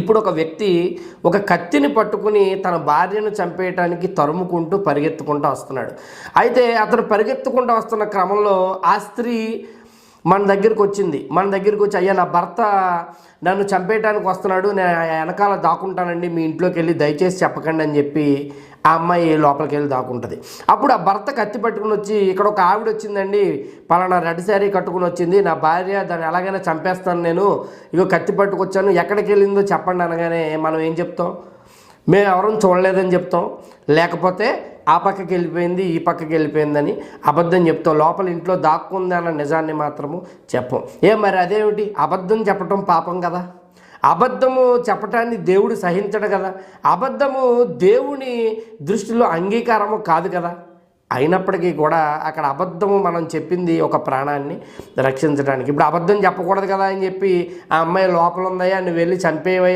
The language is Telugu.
ఇప్పుడు ఒక వ్యక్తి ఒక కత్తిని పట్టుకుని తన భార్యను చంపేయటానికి తరుముకుంటూ పరిగెత్తుకుంటూ వస్తున్నాడు. అయితే అతను పరిగెత్తుకుంటూ వస్తున్న క్రమంలో ఆ స్త్రీ మన దగ్గరికి వచ్చింది. మన దగ్గరికి వచ్చి అయ్యా నా భర్త నన్ను చంపేయటానికి వస్తున్నాడు. నేను వెనకాల దాక్కుంటానండి. మీ ఇంట్లోకి వెళ్ళి దయచేసి చెప్పకండి అని చెప్పి ఆ అమ్మాయి లోపలికి వెళ్ళి దాక్కుంటుంది. అప్పుడు ఆ భర్త కత్తి పట్టుకుని వచ్చి ఇక్కడ ఒక ఆవిడ వచ్చిందండి. పలానా రెడ్ శారీ కట్టుకుని వచ్చింది. నా భార్య దాన్ని ఎలాగైనా చంపేస్తాను నేను. ఇగో కత్తి పట్టుకొచ్చాను. ఎక్కడికి వెళ్ళిందో చెప్పండి అనగానే మనం ఏం చెప్తాం? మేము ఎవరూ చూడలేదని చెప్తాం. లేకపోతే ఆ పక్కకి వెళ్ళిపోయింది ఈ పక్కకి వెళ్ళిపోయిందని అబద్ధం చెప్తాం లోపల ఇంట్లో దాక్కుంది అన్న నిజాన్ని మాత్రము చెప్పం. ఏ మరి అదేమిటి? అబద్ధం చెప్పటం పాపం కదా. అబద్ధము చెప్పటాన్ని దేవుడు సహించడు కదా. అబద్ధము దేవుని దృష్టిలో అంగీకారము కాదు కదా. అయినప్పటికీ కూడా అక్కడ అబద్ధము మనం చెప్పింది ఒక ప్రాణాన్ని రక్షించడానికి ఇప్పుడు అబద్ధం చెప్పకూడదు కదా అని చెప్పి ఆ అమ్మాయి లోపల ఉందయ్యా నువ్వు వెళ్ళి చనిపోయేవయ్యా